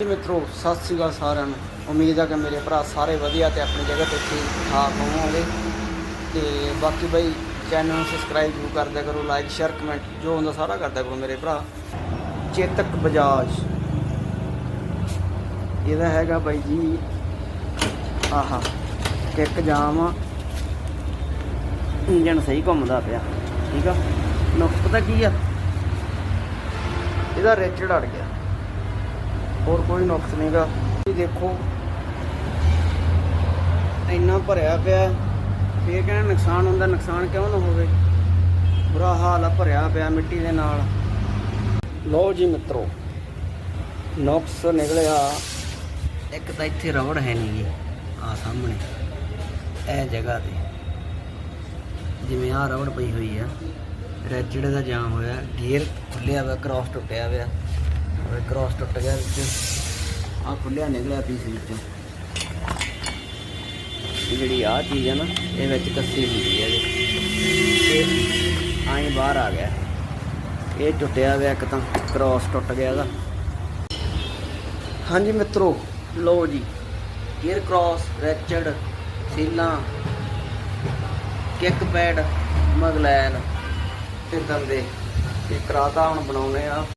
ਮਿੱਤਰੋ, ਸਤਿ ਸ੍ਰੀ ਅਕਾਲ ਸਾਰਿਆਂ ਨੂੰ। ਉਮੀਦ ਹੈ ਕਿ ਮੇਰੇ ਭਰਾ ਸਾਰੇ ਵਧੀਆ ਤੇ ਆਪਣੀ ਜਗ੍ਹਾ ਤੇ ਠੀਕ ਠਾਕ ਹੋਵੋਗੇ। ਤੇ ਬਾਕੀ ਬਈ ਚੈਨਲ ਨੂੰ ਸਬਸਕ੍ਰਾਈਬ ਜ਼ਰੂਰ ਕਰਦਿਆ ਕਰੋ ਲਾਈਕ ਸ਼ੇਅਰ ਕਮੈਂਟ ਜੋ ਹੁੰਦਾ ਸਾਰਾ ਕਰਦਿਆ ਕਰੋ ਮੇਰੇ ਭਰਾ। ਚੇਤਕ ਬਜਾਜ। ਇਹਦਾ ਹੈਗਾ ਬਾਈ ਜੀ, ਆਹਾ ਇੱਕ ਜਾਮ ਆ। ਇੰਜਨ ਸਹੀ ਘੁੰਮਦਾ ਪਿਆ, ਠੀਕ ਆ? ਨੁਕਸ ਪਤਾ ਕੀ ਆ? ਇਹਦਾ ਰੇਚੜ ਅੜ ਗਿਆ। ਹੋਰ ਕੋਈ ਨੁਕਸ ਨਹੀਂਗਾ ਇਹ ਦੇਖੋ, ਇੰਨਾ ਭਰਿਆ ਪਿਆ ਫੇਰ ਕਹਿੰਦਾ ਨੁਕਸਾਨ ਹੁੰਦਾ, ਨੁਕਸਾਨ ਕਿਉਂ ਨਾ ਹੋਵੇ? ਬੁਰਾ ਹਾਲ ਆ, ਭਰਿਆ ਪਿਆ ਮਿੱਟੀ ਦੇ ਨਾਲ। ਲਓ ਜੀ ਮਿੱਤਰੋ, ਨੁਕਸ ਨਿਕਲਿਆ। ਇੱਕ ਤਾਂ ਇੱਥੇ ਰਬੜ ਹੈ ਨਹੀਂ ਗੀ ਆ ਸਾਹਮਣੇ, ਇਹ ਜਗ੍ਹਾ ਤੇ। ਜਿਵੇਂ ਆ ਰਵੜ ਪਈ ਹੋਈ ਆ, ਰੈਜੜੇ ਦਾ ਜਾਮ ਹੋਇਆ, ਗੇਅਰ ਖੁੱਲਿਆ ਹੋਇਆ ਕ੍ਰਾਸ ਟੁੱਟਿਆ ਹੋਇਆ ਉਹ ਕ੍ਰਾਸ ਟੁੱਟ ਗਿਆ ਵਿੱਚ। ਆ ਖੁੱਲਿਆ ਨਿਕਲਿਆ ਪੀਸ ਵਿੱਚ। ਇਹ ਜਿਹੜੀ ਆ ਚੀਜ਼ ਹੈ ਨਾ, ਇਹ ਵਿੱਚ ਕੱਸੀ ਹੁੰਦੀ ਹੈ ਇਹਦੇ। ਇਹ ਆਈ ਬਾਹਰ ਆ ਗਿਆ। ਇਹ ਟੁੱਟਿਆ ਹੋਇਆ ਇੱਕ ਤਾਂ ਕ੍ਰਾਸ ਟੁੱਟ ਗਿਆ ਇਹਦਾ। ਹਾਂਜੀ ਮਿੱਤਰੋ, ਲਓ ਜੀ ਗੇਅਰ ਕ੍ਰਾਸ ਰੈਚਡ ਸੀਲਾਂ ਕਿੱਕ ਪੈਡ ਮਗਲੈਨ ਤੇ ਦੰਦੇ। ਇਹ ਕਰਾਤਾ ਹੁਣ ਬਣਾਉਣੇ ਆ।